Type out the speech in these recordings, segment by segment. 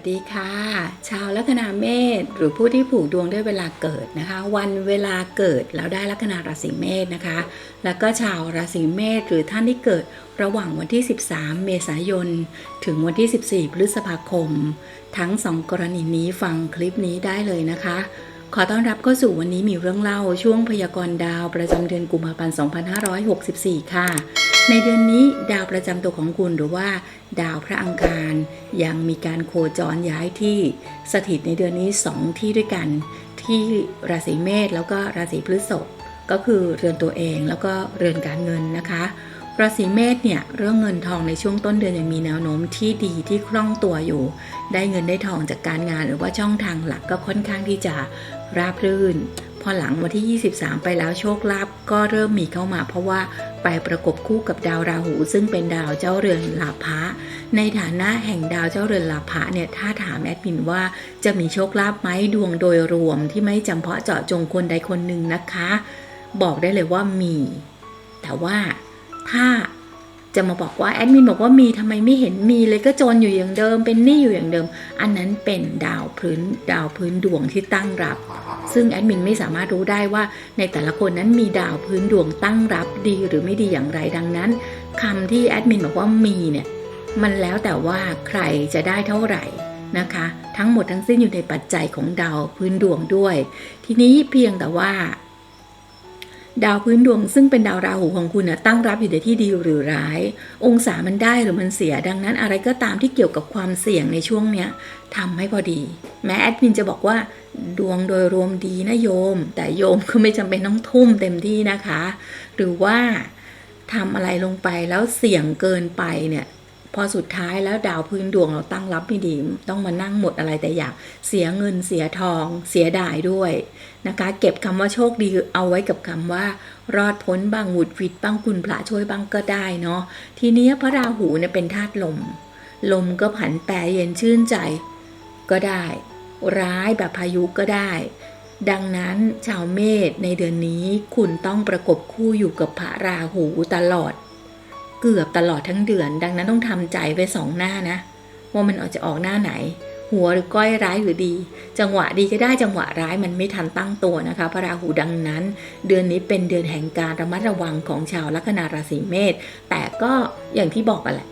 สวัสดีค่ะ ชาวลัคนาเมษหรือผู้ที่ผูกดวงด้วยเวลาเกิดนะคะ วันเวลาเกิดแล้วได้ลัคนาราศีเมษนะคะ แล้วก็ชาวราศีเมษหรือท่านที่เกิดระหว่างวันที่ 13 เมษายน ถึงวันที่ 14 พฤษภาคม ทั้งสองกรณีนี้ฟังคลิปนี้ได้เลยนะคะ ขอต้อนรับเข้าสู่วันนี้มีเรื่องเล่าช่วงพยากรณ์ดาวประจำเดือนกุมภาพันธ์ 2564 ค่ะ ในเดือนนี้ดาวประจำตัวของคุณหรือว่า ดาวพระอังคารยังมีการโคจรย้ายที่สถิตในเดือนนี้ 2 ที่ด้วยกัน ที่ราศีเมษแล้วก็ราศีพฤษภก็คือเรือนตัวเองแล้วก็เรือนการเงินนะคะ ราศีเมษเนี่ยเรื่องเงินทองในช่วงต้นเดือนยังมีแนวโน้มที่ดีที่คล่องตัวอยู่ ได้เงินได้ทองจากการงานหรือว่าช่องทางหลักก็ค่อนข้างที่จะราบรื่น พอหลังวันที่ 23 ไปแล้วโชคลาภก็เริ่มมีเข้ามา เพราะว่าไปประกบคู่กับดาวราหู ซึ่งเป็นดาวเจ้าเรือนลาภะในฐานะแห่งดาวเจ้าเรือนลาภะเนี่ยถ้าถามแอดมินว่าจะมีโชคลาภไหมดวงโดยรวมที่ไม่จำเพาะเจาะจงคนใดคนหนึ่งนะคะ บอกได้เลยว่ามี แต่ว่าถ้า จะมาบอกว่าแอดมินบอกว่ามีทำไมไม่เห็นมีเลยก็จนอยู่อย่างเดิม เป็นหนี้อยู่อย่างเดิม อันนั้นเป็นดาวพื้นดาวพื้นดวงที่ตั้งรับ ซึ่งแอดมินไม่สามารถรู้ได้ว่าในแต่ละคนนั้นมีดาวพื้นดวงตั้งรับดีหรือไม่ดีอย่างไรดังนั้นคำที่แอดมินบอกว่ามีเนี่ยมันแล้วแต่ว่าใครจะได้เท่าไหร่นะคะ ทั้งหมดทั้งสิ้นอยู่ในปัจจัยของดาวพื้นดวงด้วย ทีนี้เพียงแต่ว่า ดาวพื้นดวงซึ่งเป็นดาวราหูของคุณนะตั้งรับอยู่ในที่ดีหรือร้าย องศามันได้หรือมันเสีย ดังนั้นอะไรก็ตามที่เกี่ยวกับความเสี่ยงในช่วงเนี้ยทำให้พอดี แม้แอดมินจะบอกว่า ดวงโดยรวมดีนะโยม แต่โยมก็ไม่จำเป็นต้องทุ่มเต็มที่นะคะ หรือว่าทำอะไรลงไปแล้วเสี่ยงเกินไปเนี่ย พอสุดท้ายแล้วดาวพื้นดวงเราตั้งรับไม่ดี ต้องมานั่งหมดอะไรแต่อยากเสียเงินเสียทอง เสียดายด้วยนะคะ เก็บคำว่าโชคดีเอาไว้กับคำว่า รอดพ้นบางหวุดวิดบ้างคุณพระช่วยบางก็ได้เนาะทีนี้พระราหูเนี่ยเป็นธาตุลม ลมก็ผันแปรเย็นชื่นใจก็ได้ ร้ายแบบพายุก็ได้ดังนั้นชาวเมษในเดือนนี้คุณต้องประกบคู่อยู่กับพระราหูตลอด เกือบตลอดทั้งเดือน ดังนั้นต้องทำใจไว้สองหน้านะ ว่ามันออกจะออกหน้าไหน หัวหรือก้อยร้ายหรือดี จังหวะดีก็ได้จังหวะร้ายมันไม่ทันตั้งตัวนะคะ พระราหูดังนั้น เดือนนี้เป็นเดือนแห่งการระมัดระวังของชาวลัคนาราศีเมษแต่ก็อย่างที่บอกกันแหละ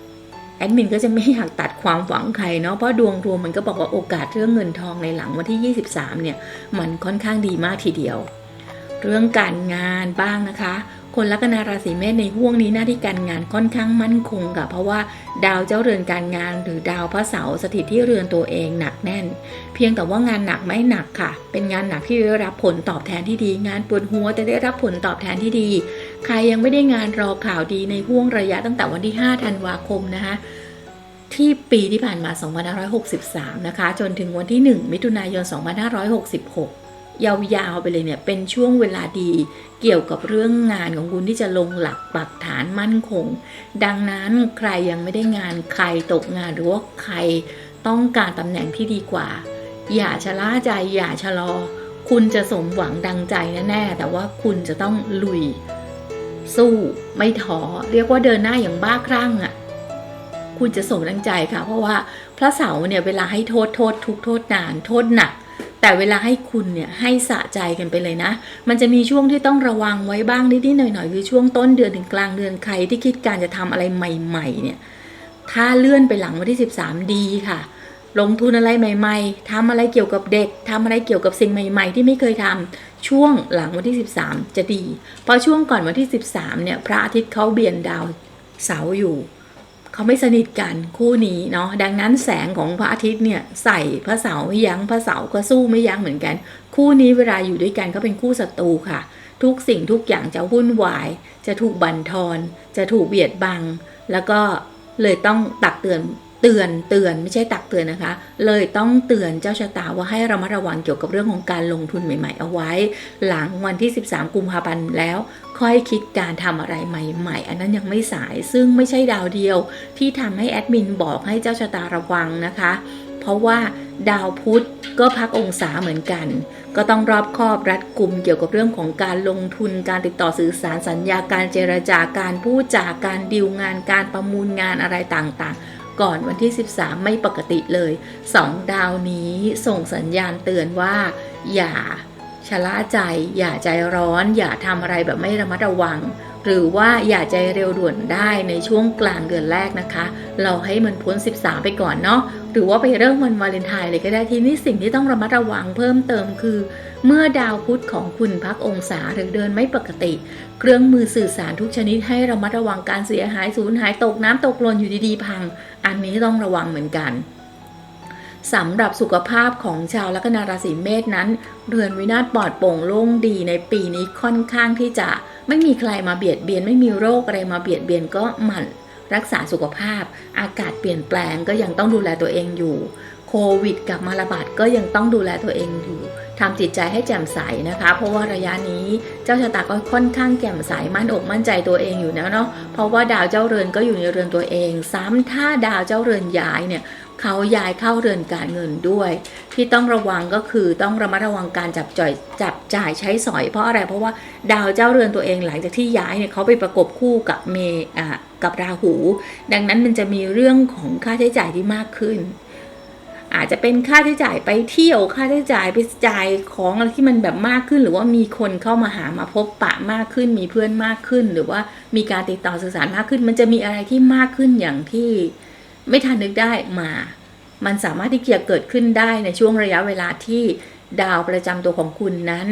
แอดมินก็จะไม่อยากตัดความหวังใครเนาะเพราะดวงรวมมันก็บอกว่าโอกาสเรื่องเงินทองในหลังวันที่ 23 เนี่ย มันค่อนข้างดีมากทีเดียว เรื่องการงานบ้างนะคะ คนลัคนาราศีเมษในห่วงนี้หน้าที่การงานค่อนข้างมั่นคงค่ะ เพราะว่าดาวเจ้าเรือนการงาน หรือดาวพระเสาร์สถิตที่เรือนตัวเองหนักแน่น เพียงแต่ว่างานหนักไม่หนักค่ะ เป็นงานหนักที่ได้รับผลตอบแทนที่ดี งานปวดหัวแต่ได้รับผลตอบแทนที่ดี ใครยังไม่ได้งานรอข่าวดีในห่วงระยะตั้งแต่วันที่ 5 ธันวาคมนะคะที่ปีที่ผ่านมา 2563 นะคะ จนถึงวันที่ 1 มิถุนายน 2566 ยาวๆไปเลยเนี่ยเป็นช่วงเวลาดีเกี่ยวกับเรื่องงานของคุณที่จะลงหลักปักฐานมั่นคง ดังนั้นใครยังไม่ได้งานใครตกงานหรือว่าใครต้องการตำแหน่งที่ดีกว่า อย่าชะล่าใจอย่าชะลอ คุณจะสมหวังดังใจแน่ๆแต่ว่าคุณจะต้องลุย สู้ไม่ท้อเรียกว่าเดินหน้าอย่างบ้าคลั่งอะ่ะคุณจะสมดังใจค่ะ เพราะว่าพระเสาร์เนี่ยเวลาให้โทษโทษทุกโทษนาน โทษหนัก แต่เวลาให้คุณเนี่ยให้สะใจกันไปเลยนะ มันจะมีช่วงที่ต้องระวังไว้บ้างนิดๆหน่อยๆคือช่วงต้นเดือนถึงกลางเดือนใครที่คิดการจะทำอะไรใหม่ ๆ เนี่ย ถ้าเลื่อนไปหลังวันที่ 13 ดีค่ะ ลงทุนอะไรใหม่ ๆทำอะไรเกี่ยวกับเด็กทำอะไรเกี่ยวกับสิ่งใหม่ ๆ ที่ไม่เคยทำช่วงหลังวันที่ 13 จะดี เพราะช่วงก่อนวันที่ 13 เนี่ยพระอาทิตย์เขาเบียนดาวเสาอยู่ เขาไม่สนิทกันคู่นี้เนาะดังนั้นแสงของพระอาทิตย์เนี่ยใส่พระเสาร์ไม่ยั้งพระเสาร์ก็สู้ไม่ยั้งเหมือนกัน คู่นี้เวลาอยู่ด้วยกันก็เป็นคู่ศัตรูค่ะ ทุกสิ่งทุกอย่างจะวุ่นวาย จะถูกบั่นทอน จะถูกเบียดบัง แล้วก็เลยต้องตักเตือน เตือนเตือนไม่ใช่ตักเตือนนะคะ เลยต้องเตือนเจ้าชะตาว่าให้ระมัดระวังเกี่ยวกับเรื่องของการลงทุนใหม่ ๆ เอาไว้ หลังวันที่ 13 กุมภาพันธ์แล้ว ค่อยคิดการทำอะไรใหม่ ๆ อันนั้นยังไม่สายซึ่งไม่ใช่ดาวเดียว ที่ทำให้แอดมินบอกให้เจ้าชะตาระวังนะคะ เพราะว่าดาวพุธก็พักองศาเหมือนกัน ก็ต้องรอบคอบรัดกลุ่มเกี่ยวกับเรื่องของการลงทุนการติดต่อสื่อสารสัญญาการเจรจาการพูดจาการดีลงานการประมูลงานอะไรต่างๆ ก่อนวันที่ 13 ไม่ปกติเลย2ดาวนี้ส่งสัญญาณเตือนว่า อย่าชะล่าใจ อย่าใจร้อน อย่าทำอะไรแบบไม่ระมัดระวัง หรือว่าอย่าใจเร็วด่วนได้ในช่วงกลางเดือนแรกนะคะ เราให้มันพ้น 13 ไปก่อนเนาะหรือว่าไปเริ่มวันวาเลนไทน์เลยก็ได้ทีนี้สิ่งที่ต้องระมัดระวังเพิ่มเติมคือ เมื่อดาวพุธของคุณพักองศาหรือเดินไม่ปกติ เครื่องมือสื่อสารทุกชนิดให้ระมัดระวังการเสียหายสูญหายตกน้ำตกหล่นอยู่ดีๆพัง อันนี้ต้องระวังเหมือนกัน สำหรับสุขภาพของชาวลัคนาราศีเมษนั้น เรือนวินาศปลอดโปร่งโล่งดีในปีนี้ค่อนข้างที่จะไม่มีใครมาเบียดเบียน ไม่มีโรคอะไรมาเบียดเบียนก็หมั่น รักษาสุขภาพ อากาศเปลี่ยนแปลงก็ยังต้องดูแลตัวเองอยู่ โควิดกลับมาระบาดก็ยังต้องดูแลตัวเองอยู่ทำจิตใจให้แจ่มใสนะคะ เพราะว่าระยะนี้เจ้าชะตาก็ค่อนข้างแจ่มใสมั่นอกมั่นใจตัวเองอยู่แล้วเนาะเพราะว่าดาวเจ้าเรือนก็อยู่ในเรือนตัวเอง ซ้ำถ้าดาวเจ้าเรือนย้ายเนี่ย เขาย้ายเข้าเรือนการเงินด้วย ที่ต้องระวังก็คือต้องระมัดระวังการจับจ่อยจับจ่ายใช้สอย เพราะอะไรเพราะว่าดาวเจ้าเรือนตัวเองหลังจากที่ย้ายเนี่ยเขาไปประกบคู่กับเมอ่ากับราหู ดังนั้นมันจะมีเรื่องของค่าใช้จ่ายที่มากขึ้น อาจจะเป็นค่าใช้จ่ายไปเที่ยวค่าใช้จ่ายไปจ่ายของอะไรที่มันแบบมากขึ้น หรือว่ามีคนเข้ามาหามาพบปะมากขึ้น มีเพื่อนมากขึ้น หรือว่ามีการติดต่อสื่อสารมากขึ้น มันจะมีอะไรที่มากขึ้นอย่างที่ ไม่ทันนึกได้มา มันสามารถที่จะเกิดขึ้นได้ในช่วงระยะเวลาที่ดาวประจำตัวของคุณนั้น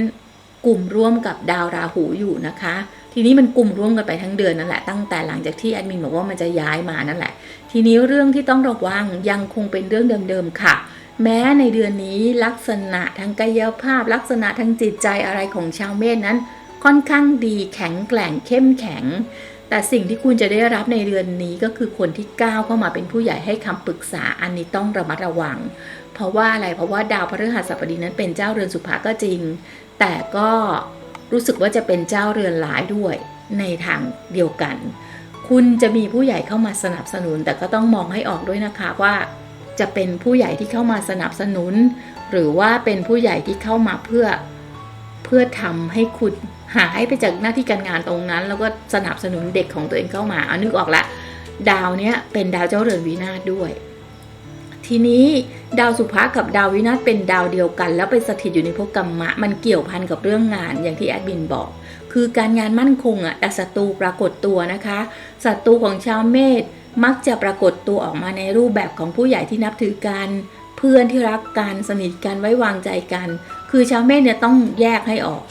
กลุ่มร่วมกับดาวราหูอยู่นะคะ ทีนี้มันกลุ่มร่วมกันไปทั้งเดือนนั่นแหละตั้งแต่หลังจากที่แอดมินบอกว่ามันจะย้ายมานั่นแหละ ทีนี้เรื่องที่ต้องระวังยังคงเป็นเรื่องเดิมๆค่ะแม้ในเดือนนี้ลักษณะทางกายภาพ ลักษณะทางจิตใจอะไรของชาวเมษนั้น ค่อนข้างดีแข็งแกร่งเข้มแข็ง แต่สิ่งที่คุณจะได้รับในเดือนนี้ก็คือคนที่ก้าวเข้ามาเป็นผู้ใหญ่ให้คำปรึกษาอันนี้ต้องระมัดระวัง เพราะว่าอะไรเพราะว่าดาวพฤหัสบดีนั้นเป็นเจ้าเรือนสุภาก็จริง แต่ก็รู้สึกว่าจะเป็นเจ้าเรือนหลายด้วยในทางเดียวกัน คุณจะมีผู้ใหญ่เข้ามาสนับสนุน แต่ก็ต้องมองให้ออกด้วยนะคะว่า จะเป็นผู้ใหญ่ที่เข้ามาสนับสนุน หรือว่าเป็นผู้ใหญ่ที่เข้ามาเพื่อเพื่อทำให้คุณ หายไปจากหน้าที่การงานตรงนั้น แล้วก็สนับสนุนเด็กของตัวเองเข้ามาเอานึกออกละ ดาวเนี้ยเป็นดาวเจ้าเรือนวินาศด้วย ทีนี้ดาวสุภะกับดาววินาศเป็นดาวเดียวกัน แล้วไปสถิตอยู่ในภพกรรมะ มันเกี่ยวพันกับเรื่องงานอย่างที่แอดมินบอก คือการงานมั่นคงอะแต่ศัตรูปรากฏตัวนะคะศัตรูของชาวเมษมักจะปรากฏตัวออกมาในรูปแบบของผู้ใหญ่ที่นับถือกันเพื่อนที่รักกันสนิทกันไว้วางใจกัน คือชาวเมษเนี่ยต้องแยกให้ออก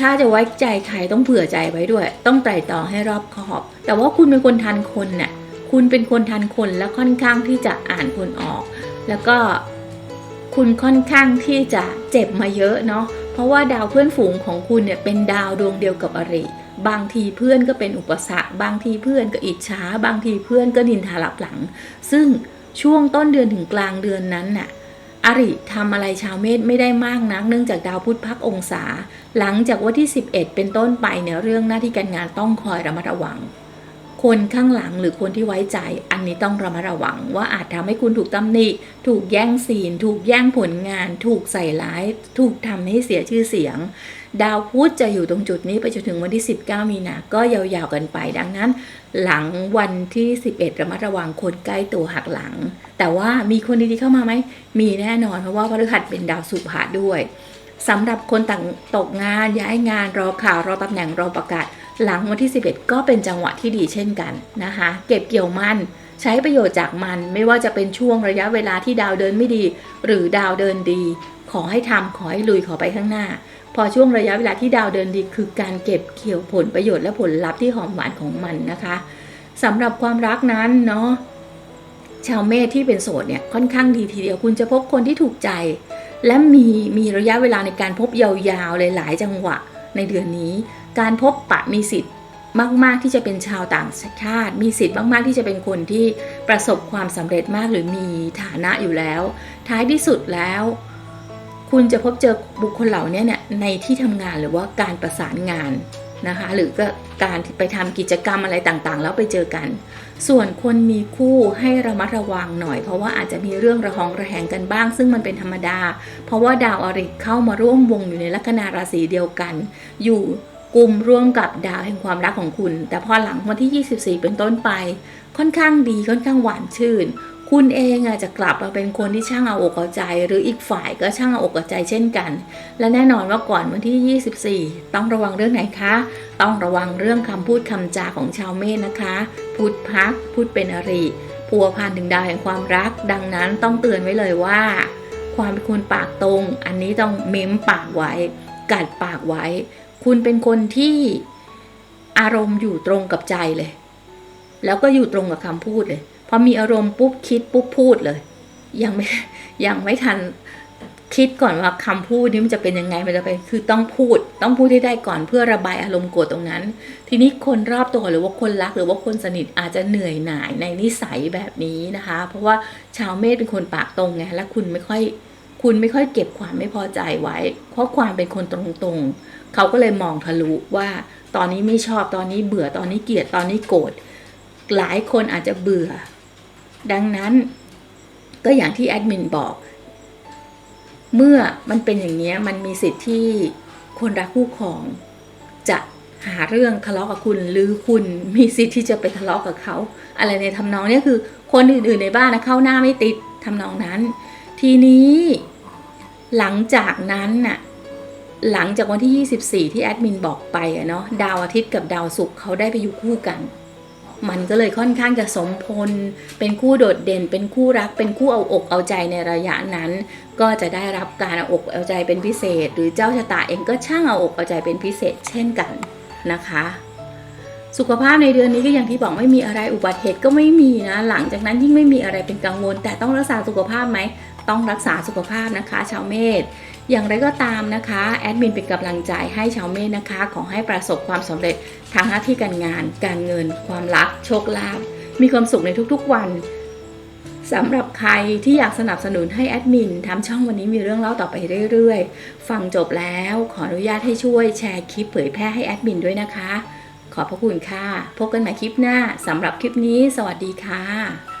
ถ้าจะไว้ใจใครต้องเผื่อใจไว้ด้วย ต้องไตร่ตรองให้รอบคอบ แต่ว่าคุณเป็นคนทันคนน่ะคุณเป็นคนทันคนและค่อนข้างที่จะอ่านคนออก แล้วก็คุณค่อนข้างที่จะเจ็บมาเยอะเนาะเพราะว่าดาวเพื่อนฝูงของคุณเนี่ยเป็นดาวดวงเดียวกับอริบางทีเพื่อนก็เป็นอุปสรรค บางทีเพื่อนก็อิจฉาบางทีเพื่อนก็ดินทาลับหลัง ซึ่งช่วงต้นเดือนถึงกลางเดือนนั้นน่ะ อริทำอะไรชาวเมษไม่ได้มากนัก เนื่องจากดาวพุธพักองศา หลังจากวันที่ 11 เป็นต้นไปเนี่ยเรื่องหน้าที่การงานต้องคอยระมัดระวัง คนข้างหลังหรือคนที่ไว้ใจ อันนี้ต้องระมัดระวังว่าอาจทำให้คุณถูกตำหนิ ถูกแย่งซีน ถูกแย่งผลงาน ถูกใส่ร้าย ถูกทำให้เสียชื่อเสียง ดาวพุธจะอยู่ตรงจุดนี้ไปจนถึงวันที่ 19 มีนาก็ยาวๆกันไป ดังนั้น หลังวันที่ 11 ระมัดระวังคนใกล้ตัวหักหลัง แต่ว่ามีคนดีๆเข้ามาไหม มีแน่นอนเพราะว่าพฤหัสเป็นดาวสุภาด้วยสำหรับคนต่างตกงานย้ายงานรอข่าวรอตำแหน่งรอประกาศ หลังวันที่ 11 ก็เป็นจังหวะที่ดีเช่นกันนะคะ เก็บเกี่ยวมันใช้ประโยชน์จากมันไม่ว่าจะเป็นช่วงระยะเวลาที่ดาวเดินไม่ดี หรือดาวเดินดี ขอให้ทำขอให้ลุยขอไปข้างหน้า พอช่วงระยะเวลาที่ดาวเดินดี คือการเก็บเกี่ยวผลประโยชน์และผลลัพธ์ที่หอมหวานของมันนะคะสำหรับความรักนั้นเนาะชาวเมษที่เป็นโสดเนี่ยค่อนข้างดีทีเดียวคุณจะพบคนที่ถูกใจ และมีมีระยะเวลาในการพบยาวๆเลยหลายจังหวะในเดือนนี้ การพบปะมีสิทธิ์มาก ๆ ที่จะเป็นชาวต่างชาติ มีสิทธิ์มาก ๆ ที่จะเป็นคนที่ประสบความสำเร็จมากหรือมีฐานะอยู่แล้ว ท้ายที่สุดแล้ว คุณจะพบเจอบุคคลเหล่านี้เนี่ยในที่ทำงานหรือว่าการประสานงานนะคะ หรือก็การไปทำกิจกรรมอะไรต่าง ๆ แล้วไปเจอกัน ส่วนคนมีคู่ให้ระมัดระวังหน่อย เพราะว่าอาจจะมีเรื่องระหองระแหงกันบ้าง ซึ่งมันเป็นธรรมดา เพราะว่าดาวอริเข้ามาร่วมวงอยู่ในลัคนาราศีเดียวกัน อยู่ กลุ่มร่วมกับดาวแห่งความรักของคุณ แต่พอหลังวันที่ 24 เป็นต้นไป ค่อนข้างดีค่อนข้างหวานชื่น คุณเองอาจจะกลับมาเป็นคนที่ช่างเอาอกเอาใจ หรืออีกฝ่ายก็ช่างเอาอกเอาใจเช่นกัน และแน่นอนว่าก่อนวันที่ 24 ต้องระวังเรื่องไหนคะ ต้องระวังเรื่องคำพูดคำจาของชาวเมษนะคะ พูดพักพูดเป็นอริพัวพันถึงดาวแห่งความรัก ดังนั้นต้องเตือนไว้เลยว่า ความเป็นคนปากตรง อันนี้ต้องเม้มปากไว้ กัดปากไว้ คุณเป็นคนที่อารมณ์อยู่ตรงกับใจเลย แล้วก็อยู่ตรงกับคำพูดเลย พอมีอารมณ์ปุ๊บคิดปุ๊บพูดเลย ยังไม่ยังไม่ทันคิดก่อนว่าคำพูดนี้มันจะเป็นยังไงมันจะไปคือต้องพูด ต้องพูดให้ได้ก่อนเพื่อระบายอารมณ์โกรธตรงนั้น ทีนี้คนรอบตัวหรือว่าคนรักหรือว่าคนสนิทอาจจะเหนื่อยหน่ายในนิสัยแบบนี้นะคะ เพราะว่าชาวเมษเป็นคนปากตรงไงและคุณไม่ค่อย คุณไม่ค่อยเก็บความไม่พอใจไว้ เพราะความเป็นคนตรงๆ เขาก็เลยมองทะลุว่า ตอนนี้ไม่ชอบตอนนี้เบื่อตอนนี้เกลียดตอนนี้โกรธหลายคนอาจจะเบื่อ ดังนั้น ก็อย่างที่แอดมินบอก เมื่อมันเป็นอย่างนี้มันมีสิทธิ์ที่คนรักคู่ครองจะหาเรื่องทะเลาะกับคุณหรือคุณมีสิทธิ์ที่จะไปทะเลาะกับเขา อะไรในทำนองนี้คือ คนอื่นๆในบ้านนะเข้าหน้าไม่ติดทำนองนั้น ทีนี้ หลังจากนั้นน่ะหลังจากวันที่ 24 ที่แอดมินบอกไปอะเนาะดาวอาทิตย์กับดาวศุกร์เขาได้ไปอยู่คู่กัน มันก็เลยค่อนข้างจะสมพล เป็นคู่โดดเด่น เป็นคู่รัก เป็นคู่เอาอกเอาใจในระยะนั้น ก็จะได้รับการเอาอกเอาใจเป็นพิเศษ หรือเจ้าชะตาเองก็ช่างเอาอกเอาใจเป็นพิเศษ เช่นกันนะคะ สุขภาพในเดือนนี้ก็อย่างที่บอกไม่มีอะไรอุบัติเหตุก็ไม่มีนะ หลังจากนั้นยิ่งไม่มีอะไรเป็นกังวล แต่ต้องรักษาสุขภาพไหม ต้องรักษาสุขภาพนะคะ ชาวเมษอย่างไรก็ตามนะคะแอดมินเป็นกำลังใจให้ชาวเมษนะคะ ขอให้ประสบความสำเร็จทางหน้าที่การงาน การเงิน ความรัก โชคลาภมีความสุขในทุกๆวันสำหรับใครที่อยากสนับสนุนให้แอดมินทำช่องวันนี้มีเรื่องเล่าต่อไปเรื่อยๆ ฟังจบแล้วขออนุญาตให้ช่วยแชร์คลิปเผยแพร่ให้แอดมินด้วยนะคะ ขอบพระคุณค่ะ พบกันใหม่คลิปหน้าสำหรับคลิปนี้ สวัสดีค่ะ